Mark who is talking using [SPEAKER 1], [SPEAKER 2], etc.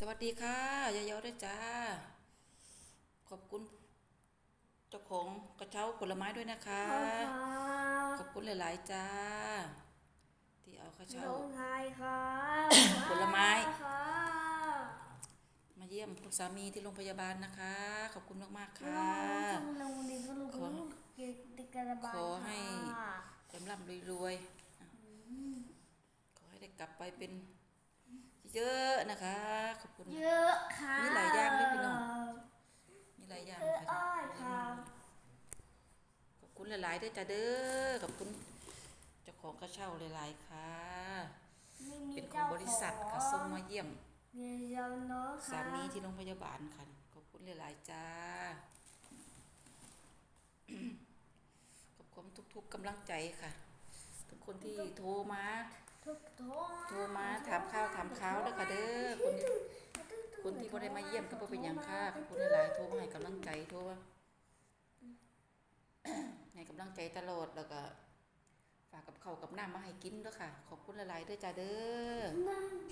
[SPEAKER 1] สวัสดีค่ะยายเยาด้วยจ้า ขอบคุณ เจ้าของกระเช้าผลไม้ด้วยนะคะ ขอบคุณหลาย ๆ จ้า ที่เอากระเช้า
[SPEAKER 2] ลงไทยค่ะ
[SPEAKER 1] ผลไม้
[SPEAKER 2] ค่ะ
[SPEAKER 1] มาเยี่ยมคุณสามีที่โรงพยาบาลนะคะ ขอบคุณมาก ๆ
[SPEAKER 2] ค่ะ
[SPEAKER 1] ค่ะ
[SPEAKER 2] โรงเรียนก็รู้
[SPEAKER 1] ขอ
[SPEAKER 2] เกี่ยวกับการระบาย
[SPEAKER 1] ขอให้
[SPEAKER 2] ค่ะ
[SPEAKER 1] ร่ำร่ำรวยๆอะขอให้ได้กลับไปเป็น เยอะนะคะ ขอบคุณ
[SPEAKER 2] เยอะค่ะ
[SPEAKER 1] มีหลายอย่างด้วยพี่น้อง มีหลายอย่าง
[SPEAKER 2] เออ
[SPEAKER 1] ค่ะ
[SPEAKER 2] อ้อยค่ะ
[SPEAKER 1] ขอบ คุณหลายๆด้วยจ้าเด้อขอบคุณเจ้าของกระเช้าหลายๆค่ะ
[SPEAKER 2] ไม่มี
[SPEAKER 1] เป็นขอ
[SPEAKER 2] เจ้าง
[SPEAKER 1] บริษัทค่ะส่งมาเยี่ยม
[SPEAKER 2] เงินเดือนเนาะค่ะ
[SPEAKER 1] สามีที่โรงพยาบาลค่ะขอบคุณหลายๆจ้าขอบคุณทุกๆกำลังใจค่ะ ทุกคนที่โทรมา
[SPEAKER 2] ทุกโทร
[SPEAKER 1] โทรมาถามข้าวถามข้าวเด้อค่ะเด้อคนที่คนที่บ่ได้มาเยี่ยมก็บ่เป็นหยังค่ะขอบคุณหลายๆโทรมาให้กำลังใจโทรว่าให้ กำลังใจตลอดแล้วก็ ฝากกับเขากับน้ำมาให้กินด้วยค่ะ ขอบคุณหลายๆเด้อจ้าเด้อ